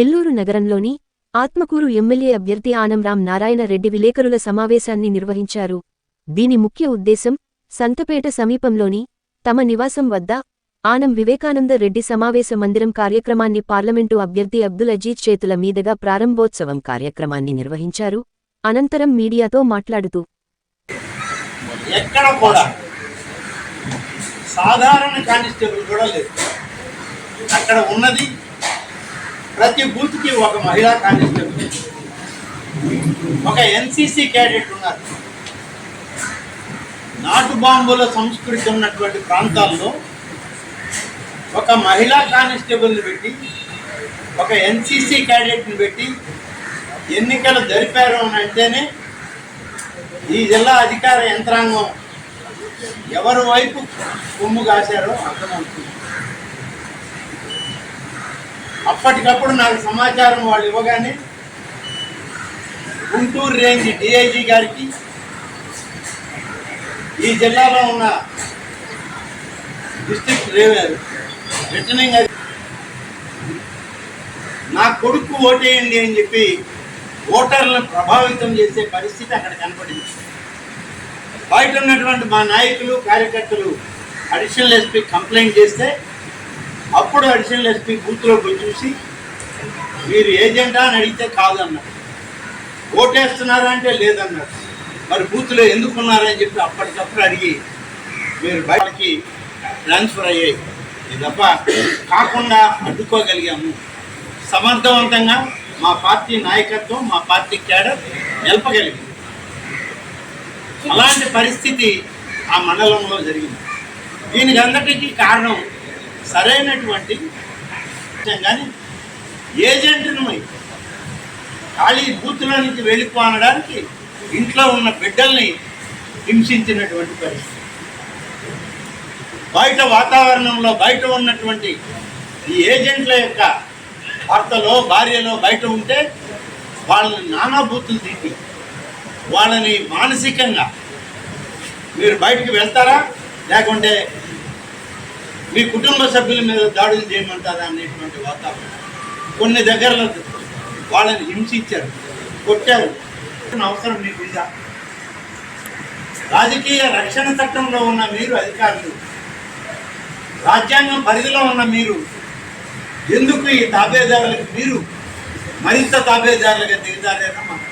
నెల్లూరు నగరంలోని ఆత్మకూరు ఎమ్మెల్యే అభ్యర్థి ఆనంరాం నారాయణ రెడ్డి విలేకరుల సమావేశాన్ని నిర్వహించారు. దీని ముఖ్య ఉద్దేశం సంతపేట సమీపంలోని తమ నివాసం వద్ద ఆనం వివేకానంద రెడ్డి సమావేశ మందిరం కార్యక్రమాన్ని పార్లమెంటు అభ్యర్థి అబ్దుల్ అజీజ్ చేతుల మీదుగా ప్రారంభోత్సవం కార్యక్రమాన్ని నిర్వహించారు. అనంతరం మీడియాతో మాట్లాడుతూ ఎక్కడ కూడా సాధారణ కానిస్టేబుల్ కూడా లేదు. అక్కడ ఉన్నది ప్రతి బూత్కి ఒక మహిళా కానిస్టేబుల్ ఒక ఎన్సీసీ క్యాడెట్ ఉన్నారు. నాటు బాంబుల సంస్కృతి ఉన్నటువంటి ప్రాంతాల్లో ఒక మహిళా కానిస్టేబుల్ని పెట్టి ఒక ఎన్సీసీ క్యాడెట్ని పెట్టి ఎన్నికలు జరిపారు అని అంటేనే ఈ జిల్లా అధికార యంత్రాంగం ఎవరి వైపు కొమ్ము కాశారో అర్థమవుతుంది. అప్పటికప్పుడు నాకు సమాచారం వాళ్ళు ఇవ్వగానే గుంటూరు రేంజ్ డిఐజీ గారికి ఈ జిల్లాలో ఉన్న డిస్ట్రిక్ట్ రిటర్నింగ్ నా కొడుకు ఓటేయండి అని చెప్పి ఓటర్లను ప్రభావితం చేసే పరిస్థితి అక్కడ కనపడింది. బయట ఉన్నటువంటి మా నాయకులు కార్యకర్తలు అడిషనల్ ఎస్పీ కంప్లైంట్ చేస్తే అప్పుడు అడిషనల్ ఎస్పీ బూత్లోకి పోయి చూసి మీరు ఏజెంటా అని అడిగితే కాదన్నారు. ఓటేస్తున్నారా అంటే లేదన్నారు. మరి బూత్లో ఎందుకున్నారని చెప్పి అప్పటికప్పుడు అడిగి మీరు బయటకి ట్రాన్స్ఫర్ అయ్యాయి. ఇది తప్ప కాకుండా అడ్డుకోగలిగాము. సమర్థవంతంగా మా పార్టీ నాయకత్వం మా పార్టీ క్యాడర్ నిలపగలిగింది. అలాంటి పరిస్థితి ఆ మండలంలో జరిగింది. దీనికి అందరికీ కారణం సరైనటువంటి కానీ ఏజెంట్ను ఖాళీ బూత్లో నుంచి వెళ్ళిపోనడానికి ఇంట్లో ఉన్న బిడ్డల్ని హింసించినటువంటి పరిస్థితి. బయట వాతావరణంలో బయట ఉన్నటువంటి ఈ ఏజెంట్ల యొక్క భర్తలో భార్యలో బయట ఉంటే వాళ్ళని నానా బూతులు తిట్టి వాళ్ళని మానసికంగా మీరు బయటికి వెళ్తారా? లేకుంటే మీ కుటుంబ సభ్యుల మీద దాడులు చేయమంటారా అనేటువంటి వాతావరణం. కొన్ని దగ్గరలో వాళ్ళని హింసించారు కొట్టారు. అవసరం మీకు ఇదా రాజకీయ రక్షణ చట్టంలో ఉన్న మీరు అధికారులు రాజ్యాంగం పరిధిలో ఉన్న మీరు ఎందుకు ఈ తాబేదారులకు మీరు మరింత తాబేదారులుగా దిగుతారేనో మాకు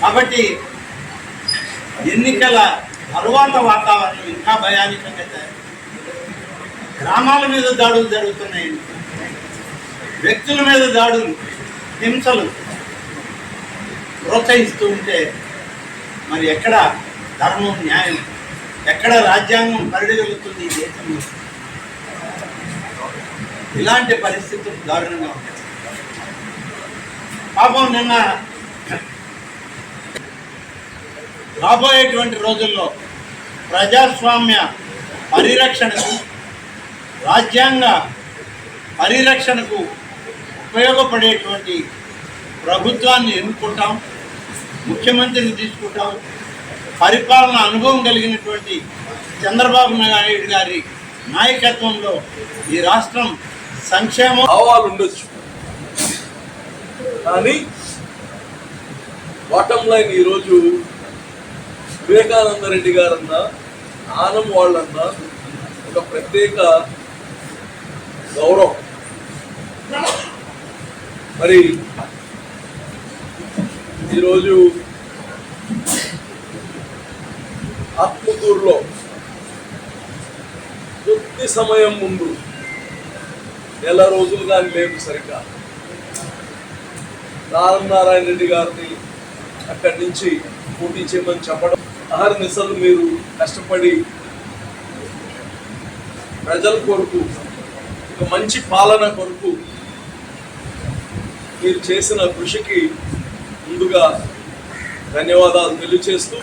కాబట్టి ఎన్నికల తరువాత వాతావరణం ఇంకా భయానికంగా తయారు గ్రామాల మీద దాడులు జరుగుతున్నాయి. వ్యక్తుల మీద దాడులు హింసలు ప్రోత్సహిస్తూ ఉంటే మరి ఎక్కడ ధర్మం న్యాయం ఎక్కడ రాజ్యాంగం పరిడగలుగుతుంది ఈ దేశంలో? ఇలాంటి పరిస్థితులు దారుణంగా ఉంటాయి. పాపం నిన్న రాబోయేటువంటి రోజుల్లో ప్రజాస్వామ్య పరిరక్షణకు రాజ్యాంగ పరిరక్షణకు ఉపయోగపడేటువంటి ప్రభుత్వాన్ని ఎన్నుకుంటాం ముఖ్యమంత్రిని తీసుకుంటాం పరిపాలన అనుభవం కలిగినటువంటి చంద్రబాబు నాయుడు గారి నాయకత్వంలో ఈ రాష్ట్రం సంక్షేమం భావాలు ఉండొచ్చు. కానీ బాటం లైన్ ఈరోజు వివేకానంద రెడ్డి గారన్నా ఆనం వాళ్ళన్నా ఒక ప్రత్యేక గౌరవం. మరి ఈరోజు ఆత్మకూరులో కొద్ది సమయం ముందు నెల రోజులు కానీ లేవు సరిగ్గా నారాయణ రెడ్డి గారిని అక్కడి నుంచి పోటీ చేయమని చెప్పడం అహర్నిశలు మీరు కష్టపడి ప్రజల కొరకు ఒక మంచి పాలన కొరకు మీరు చేసిన కృషికి ముందుగా ధన్యవాదాలు తెలియచేస్తూ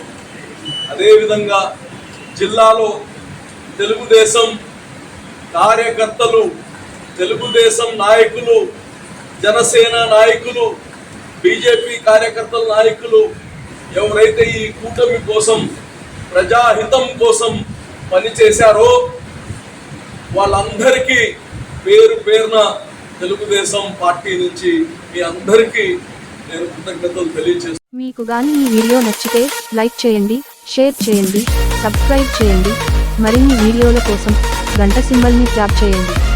అదేవిధంగా జిల్లాలో తెలుగుదేశం కార్యకర్తలు తెలుగుదేశం నాయకులు జనసేన నాయకులు బీజేపీ కార్యకర్తల నాయకులు ఎవరైతే ఈ కూటమి కోసం ప్రజాహితం కోసం పనిచేశారో వాళ్ళందరికీ పేరు పేరున తెలుగుదేశం పార్టీ నుంచి మీ అందరికీ నేను కృతజ్ఞతలు తెలియజేస్తాను మీకు గాని ఈ వీడియో నచ్చితే లైక్ చేయండి షేర్ చేయండి సబ్స్క్రైబ్ చేయండి. మరిన్ని వీడియోల కోసం గంట సింబల్ని ట్యాప్ చేయండి.